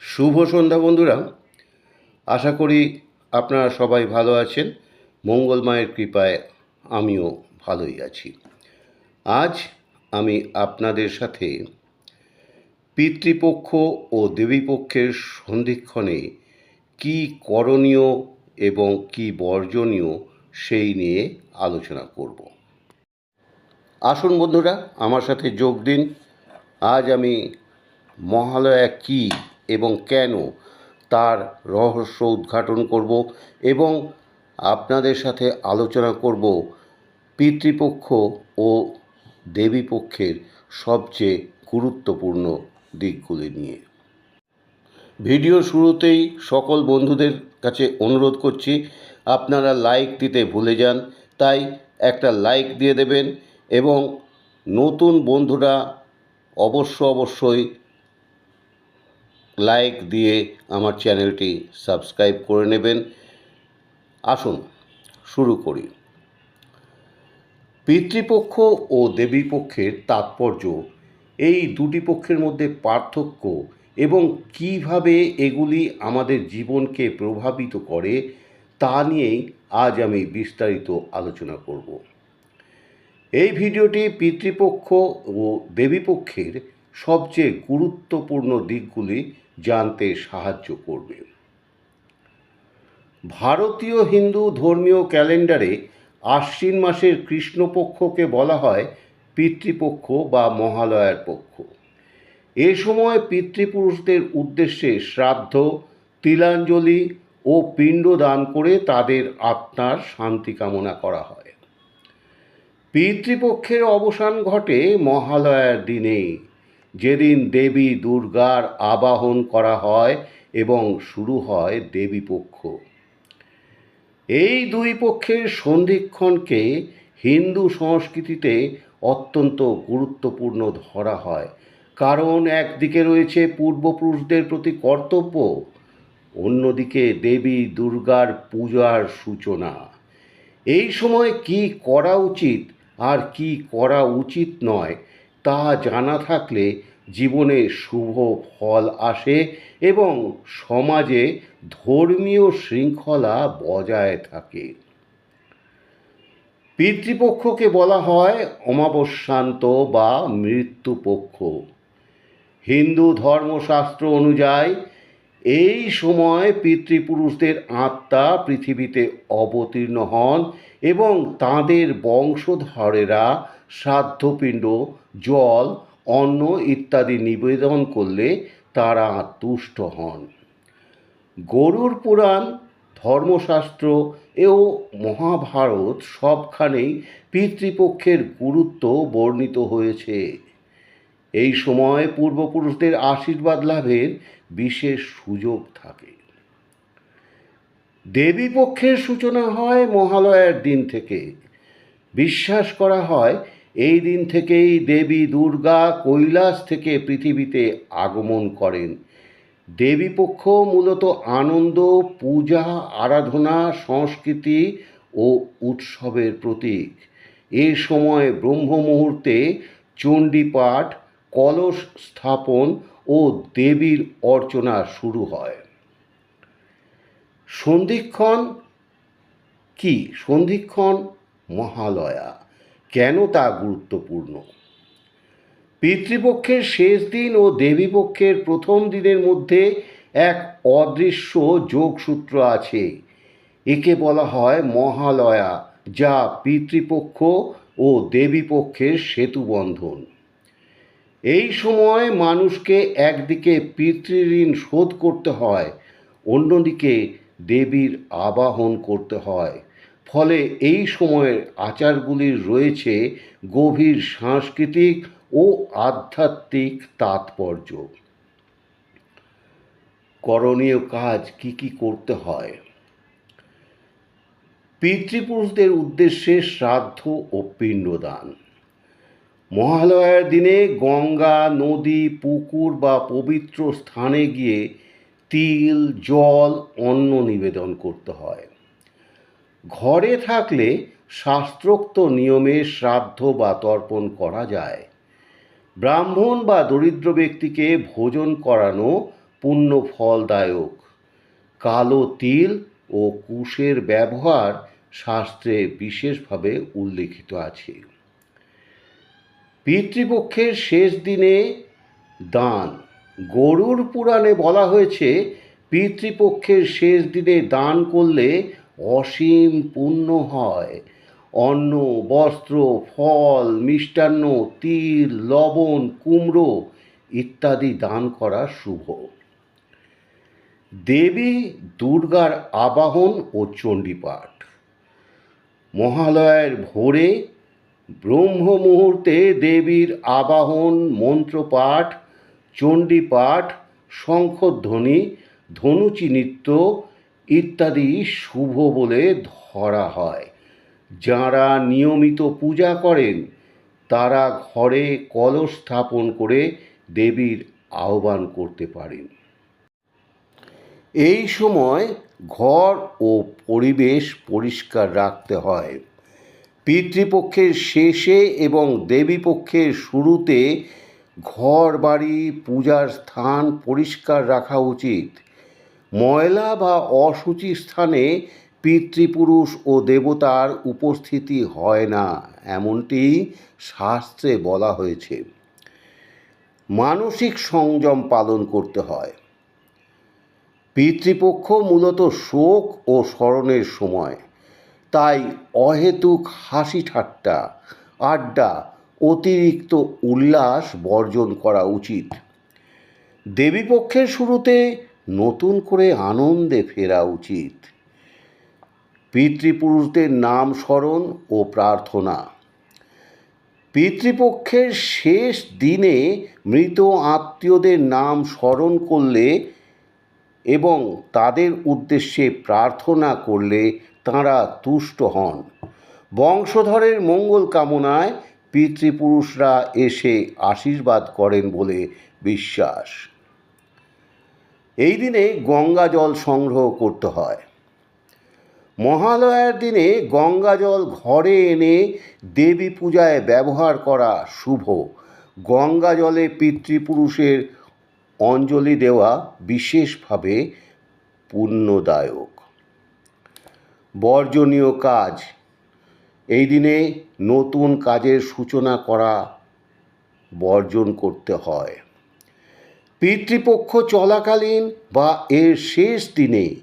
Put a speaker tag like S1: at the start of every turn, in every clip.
S1: শুভ সন্ধ্যা বন্ধুরা। আশা করি আপনারা সবাই ভালো আছেন। মঙ্গল মায়ের কৃপায় আমিও ভালোই আছি। আজ আমি আপনাদের সাথে পিতৃপক্ষ ও দেবীপক্ষের সন্ধিক্ষণে কি করণীয় এবং কি বর্জনীয় সেই নিয়ে আলোচনা করব। আসুন বন্ধুরা, আমার সাথে যোগ দিন। আজ আমি মহালয়া কী এবং কেন তার রহস্য উদ্ঘাটন করব এবং আপনাদের সাথে আলোচনা করব পিতৃপক্ষ ও দেবীপক্ষের সবচেয়ে গুরুত্বপূর্ণ দিকগুলি নিয়ে। ভিডিও শুরুতেই সকল বন্ধুদের কাছে অনুরোধ করছি, আপনারা লাইক দিতে ভুলে যান, তাই একটা লাইক দিয়ে দেবেন এবং নতুন বন্ধুরা অবশ্য অবশ্যই লাইক দিয়ে আমার চ্যানেলটি সাবস্ক্রাইব করে নেবেন। আসুন, শুরু করি। পিতৃপক্ষ ও দেবীপক্ষের তাৎপর্য, এই দুটি পক্ষের মধ্যে পার্থক্য এবং কীভাবে এগুলি আমাদের জীবনকে প্রভাবিত করে, তা নিয়েই আজ আমি বিস্তারিত আলোচনা করব। এই ভিডিওটি পিতৃপক্ষ ও দেবীপক্ষের সবচেয়ে গুরুত্বপূর্ণ দিকগুলি জানতে সাহায্য করবে। ভারতীয় হিন্দু ধর্মীয় ক্যালেন্ডারে আশ্বিন মাসের কৃষ্ণপক্ষকে বলা হয় পিতৃপক্ষ বা মহালয়ার পক্ষ। এ সময় পিতৃপুরুষদের উদ্দেশ্যে শ্রাদ্ধ, তিলাঞ্জলি ও পিণ্ড দান করে তাদের আত্মার শান্তি কামনা করা হয়। পিতৃপক্ষের অবসান ঘটে মহালয়ার দিনে যেদিন দেবী দুর্গার আবাহন করা হয় এবং শুরু হয় দেবীপক্ষ এই দুই পক্ষের সন্ধিক্ষণকে হিন্দু সংস্কৃতিতে অত্যন্ত গুরুত্বপূর্ণ ধরা হয়। কারণ একদিকে রয়েছে পূর্বপুরুষদের প্রতি কর্তব্য, অন্যদিকে দেবী দুর্গার পূজার সূচনা। এই সময় কি করা উচিত আর কি করা উচিত নয় তা জানা থাকলে জীবনে শুভ ফল আসে এবং সমাজে ধর্মীয় শৃঙ্খলা বজায় থাকে। পিতৃপক্ষকে বলা হয় অমাবস্যান্ত বা মৃত্যুপক্ষ। হিন্দু ধর্মশাস্ত্র অনুযায়ী এই সময় পিতৃপুরুষদের আত্মা পৃথিবীতে অবতীর্ণ হন এবং তাঁদের বংশধরেরা শ্রাদ্ধপিণ্ড, জল, অন্ন ইত্যাদি নিবেদন করলে তারা তুষ্ট হন। গরুর পুরাণ, ধর্মশাস্ত্র ও মহাভারত সবখানেই পিতৃপক্ষের গুরুত্ব বর্ণিত হয়েছে। এই সময় পূর্বপুরুষদের আশীর্বাদ লাভের বিশেষ সুযোগ থাকে। দেবীপক্ষের সূচনা হয় মহালয়ার দিন থেকে। বিশ্বাস করা হয় এই দিন থেকেই দেবী দুর্গা কৈলাস থেকে পৃথিবীতে আগমন করেন। দেবীপক্ষ মূলত আনন্দ, পূজা, আরাধনা, সংস্কৃতি ও উৎসবের প্রতীক। এ সময় ব্রহ্ম মুহূর্তে চণ্ডীপাঠ, কলস স্থাপন ও দেবীর অর্চনা শুরু হয়। সন্ধিক্ষণ কি? সন্ধিক্ষণ মহালয়া। কেন তা গুরুত্বপূর্ণ? পিতৃপক্ষের শেষ দিন ও দেবীপক্ষের প্রথম দিনের মধ্যে এক অদৃশ্য যোগসূত্র আছে। একে বলা হয় মহালয়া, যা পিতৃপক্ষ ও দেবীপক্ষের সেতুবন্ধন। এই সময় মানুষকে একদিকে পিতৃঋণ শোধ করতে হয়, অন্যদিকে দেবীর আবাহন করতে হয়। ফলে এই সময়ের আচারগুলির রয়েছে গভীর সাংস্কৃতিক ও আধ্যাত্মিক তাৎপর্য। করণীয় কাজ কি কি করতে হয়? পিতৃপুরুষদের উদ্দেশ্যে শ্রাদ্ধ ও পিণ্ডদান। মহালয়ার দিনে গঙ্গা, নদী, পুকুর বা পবিত্র স্থানে গিয়ে তিল, জল, অন্ন নিবেদন করতে হয়। ঘরে থাকলে শাস্ত্রোক্ত নিয়মে শ্রাদ্ধ বা তর্পণ করা যায়। ব্রাহ্মণ বা দরিদ্র ব্যক্তিকে ভোজন করানো পুণ্য ফলদায়ক কালো তিল ও কুশের ব্যবহার শাস্ত্রে বিশেষভাবে উল্লেখিত আছে। পিতৃপক্ষের শেষ দিনে দান। গরুর পুরাণে বলা হয়েছে, পিতৃপক্ষের শেষ দিনে দান করলে অসীম পুণ্য হয়। অন্ন, বস্ত্র, ফল, মিষ্টান্ন, তিল, লবণ, কুমড়ো ইত্যাদি দান করা শুভ। দেবী দুর্গার আবাহন ও চণ্ডীপাঠ। মহালয়ের ভোরে ব্রহ্ম মুহূর্তে দেবীর আবাহন, মন্ত্রপাঠ, চণ্ডীপাঠ, শঙ্খধ্বনি, ধনুচি নৃত্য ইত্যাদি শুভ বলে ধরা হয়। যাঁরা নিয়মিত পূজা করেন, তারা ঘরে কলস স্থাপন করে দেবীর আহ্বান করতে পারেন। এই সময় ঘর ও পরিবেশ পরিষ্কার রাখতে হয়। পিতৃপক্ষের শেষে এবং দেবীপক্ষের শুরুতে ঘর বাড়ি পূজার স্থান পরিষ্কার রাখা উচিত। ময়লা বা অসুচি স্থানে পিতৃপুরুষ ও দেবতার উপস্থিতি হয় না, এমনটি শাস্ত্রে বলা হয়েছে। মানসিক সংযম পালন করতে হয়। পিতৃপক্ষ মূলত শোক ও স্মরণের সময়। তাই অহেতুক হাসি ঠাট্টা, আড্ডা, অতিরিক্ত উল্লাস বর্জন করা উচিত। দেবীপক্ষের শুরুতে নতুন করে আনন্দে ফেরা উচিত। পিতৃপুরুষদের নাম স্মরণ ও প্রার্থনা। পিতৃপক্ষের শেষ দিনে মৃত আত্মীয়দের নাম স্মরণ করলে এবং তাদের উদ্দেশ্যে প্রার্থনা করলে তাঁরা তুষ্ট হন। বংশধরের মঙ্গল কামনায় পিতৃপুরুষরা এসে আশীর্বাদ করেন বলে বিশ্বাস। এই দিনে গঙ্গা জল সংগ্রহ করতে হয়। মহালয়ার দিনে গঙ্গা জল ঘরে এনে দেবী পূজায় ব্যবহার করা শুভ। গঙ্গা জলে পিতৃপুরুষের অঞ্জলি দেওয়া বিশেষভাবে পুণ্যদায়ক। বর্জনীয় কাজ। এই দিনে নতুন কাজের সূচনা করা বর্জন করতে হয়। পিতৃপক্ষ চলাকালীন বা এর শেষ দিনে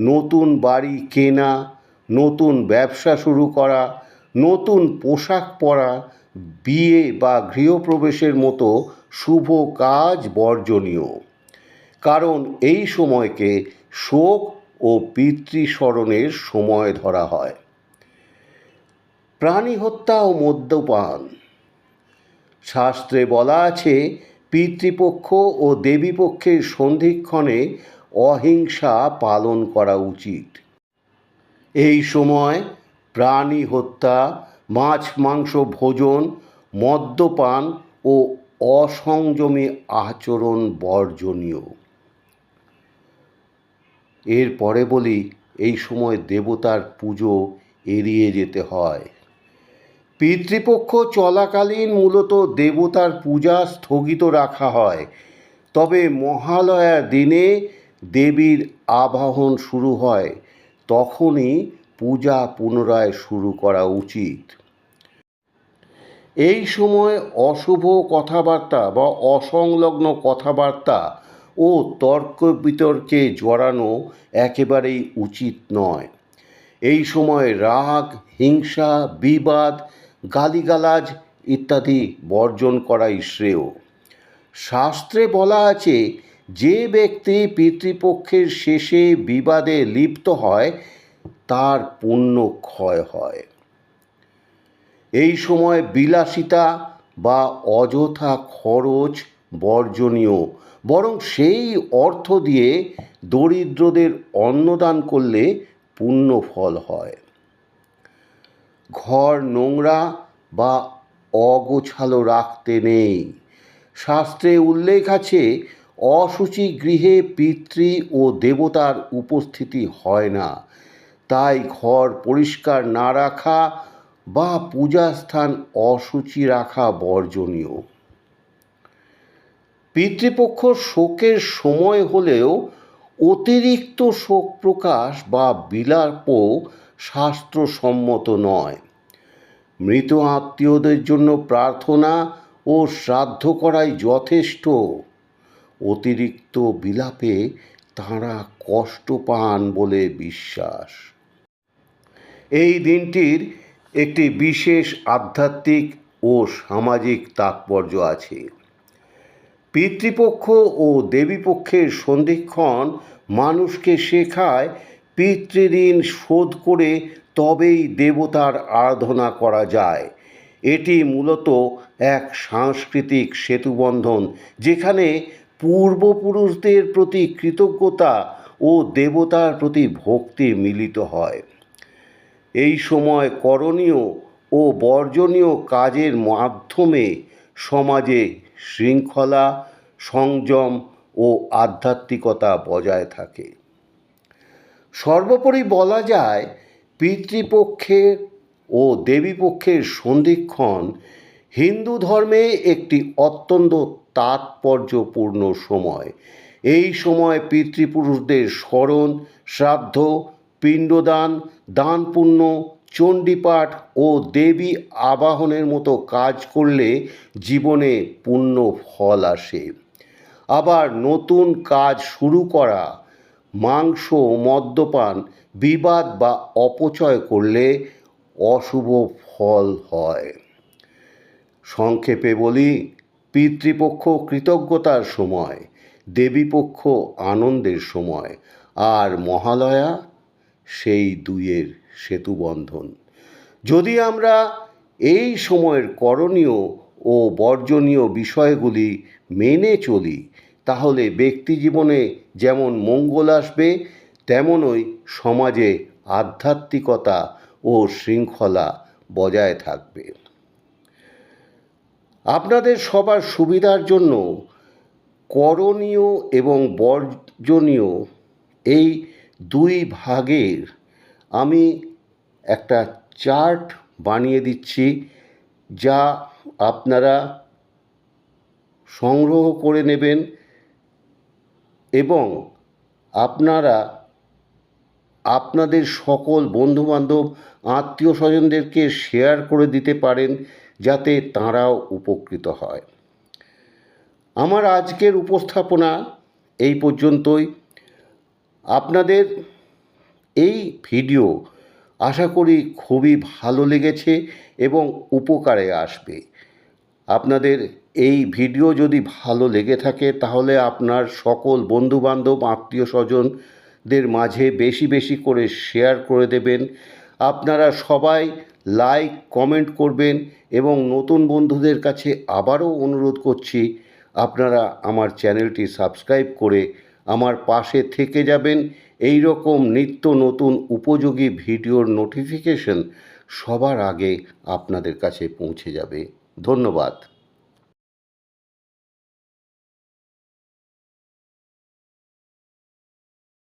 S1: নতুন বাড়ি কেনা, নতুন ব্যবসা শুরু করা, নতুন পোশাক পরা, বিয়ে বা গৃহপ্রবেশের মতো শুভ কাজ বর্জনীয়। কারণ এই সময়কে শোক ও পিতৃস্মরণের সময় ধরা হয়। প্রাণী হত্যা ও মদ্যপান। শাস্ত্রে বলা আছে, পিতৃপক্ষ ও দেবীপক্ষের সন্ধিক্ষণে অহিংসা পালন করা উচিত। এই সময় প্রাণী হত্যা, মাছ মাংস ভোজন, মদ্যপান ও অসংযমী আচরণ বর্জনীয়। এরপরে বলি এই সময় দেবতার পুজো এড়িয়ে যেতে হয়। পিতৃপক্ষ চলাকালীন মূলত দেবতার পূজা স্থগিত রাখা হয়। তবে মহালয়ার দিনে দেবীর আবাহন শুরু হয়। তখনই পূজা পুনরায় শুরু করা উচিত। এই সময় অশুভ কথাবার্তা বা অসংলগ্ন কথাবার্তা ও তর্ক বিতর্কে জড়ানো একেবারেই উচিত নয়। এই সময় রাগ, হিংসা, বিবাদ, গালিগালাজ ইত্যাদি বর্জন করাই শ্রেয়। শাস্ত্রে বলা আছে, যে ব্যক্তি পিতৃপক্ষের শেষে বিবাদে লিপ্ত হয়, তার পুণ্য ক্ষয় হয়। এই সময় বিলাসিতা বা অযথা খরচ বর্জনীয়। বরং সেই অর্থ দিয়ে দরিদ্রদের অন্নদান করলে পুণ্য ফল হয়। ঘর, নোংরা বা অগোছালো রাখতে নেই। শাস্ত্রে উল্লেখ আছে অসুচি গৃহে পিতৃ ও দেবতার উপস্থিতি হয় না। তাই ঘর পরিষ্কার না রাখা বা পূজা স্থান অসুচি রাখা বর্জনীয়। পিতৃপক্ষ শোকের সময় হলেও অতিরিক্ত শোক প্রকাশ বা বিলাপও শাস্ত্রসম্মত নয়। মৃত আত্মীয়দের জন্য প্রার্থনা ও শ্রাদ্ধ করাই যথেষ্ট। অতিরিক্ত বিলাপে তাঁরা কষ্ট পান বলে বিশ্বাস। এই দিনটির একটি বিশেষ আধ্যাত্মিক ও সামাজিক তাৎপর্য আছে। পিতৃপক্ষ ও দেবীপক্ষের সন্ধিক্ষণ মানুষকে শেখায় পিতৃঋণ শোধ করে তবেই দেবতার আরাধনা করা যায়। এটি মূলত এক সাংস্কৃতিক সেতুবন্ধন যেখানে পূর্বপুরুষদের প্রতি কৃতজ্ঞতা ও দেবতার প্রতি ভক্তি মিলিত হয়। এই সময় করণীয় ও বর্জনীয় কাজের মাধ্যমে সমাজে শৃঙ্খলা সংযম ও আধ্যাত্মিকতা বজায় থাকে। সর্বোপরি বলা যায় পিতৃপক্ষের ও দেবীপক্ষের সন্ধিক্ষণ হিন্দু ধর্মে একটি অত্যন্ত তাৎপর্যপূর্ণ সময়। এই সময় পিতৃপুরুষদের স্মরণ, শ্রাদ্ধ, পিণ্ডদান দান পুণ্য চণ্ডীপাঠ ও দেবী আবাহনের মতো কাজ করলে জীবনে পুণ্য ফল আসে। আবার নতুন কাজ শুরু করা, মাংস মদ্যপান বিবাদ বা অপচয় করলে অশুভ ফল হয়। সংক্ষেপে বলি, পিতৃপক্ষ কৃতজ্ঞতার সময়, দেবীপক্ষ আনন্দের সময়, আর মহালয়া সেই দুইয়ের সেতুবন্ধন। যদি আমরা এই সময়ের করণীয় ও বর্জনীয় বিষয়গুলি মেনে চলি, তাহলে ব্যক্তি জীবনে যেমন মঙ্গল আসবে, তেমনই সমাজে আধ্যাত্মিকতা ও শৃঙ্খলা বজায় থাকবে। আপনাদের সবার সুবিধার জন্য করণীয় এবং বর্জনীয় এই দুই ভাগের আমি একটা চার্ট বানিয়ে দিচ্ছি। যা আপনারা সংগ্রহ করে নেবেন এবং আপনারা আপনাদের সকল বন্ধুবান্ধব আত্মীয় স্বজনদেরকে শেয়ার করে দিতে পারেন যাতে তাঁরাও উপকৃত হয়। আমার আজকের উপস্থাপনা এই পর্যন্তই। আপনাদের এই ভিডিও আশা করি খুবই ভালো লেগেছে এবং উপকারে আসবে। আপনাদের এই ভিডিও যদি ভালো লেগে থাকে, তাহলে আপনার সকল বন্ধুবান্ধব আত্মীয় স্বজনদের মাঝে বেশি বেশি করে শেয়ার করে দেবেন। আপনারা সবাই লাইক, কমেন্ট করবেন এবং নতুন বন্ধুদের কাছে আবারও অনুরোধ করছি, আপনারা আমার চ্যানেলটি সাবস্ক্রাইব করে আমার পাশে থেকে যাবেন এই রকম নিত্য নতুন উপযোগী ভিডিওর নোটিফিকেশন সবার আগে আপনাদের কাছে পৌঁছে যাবে। ধন্যবাদ।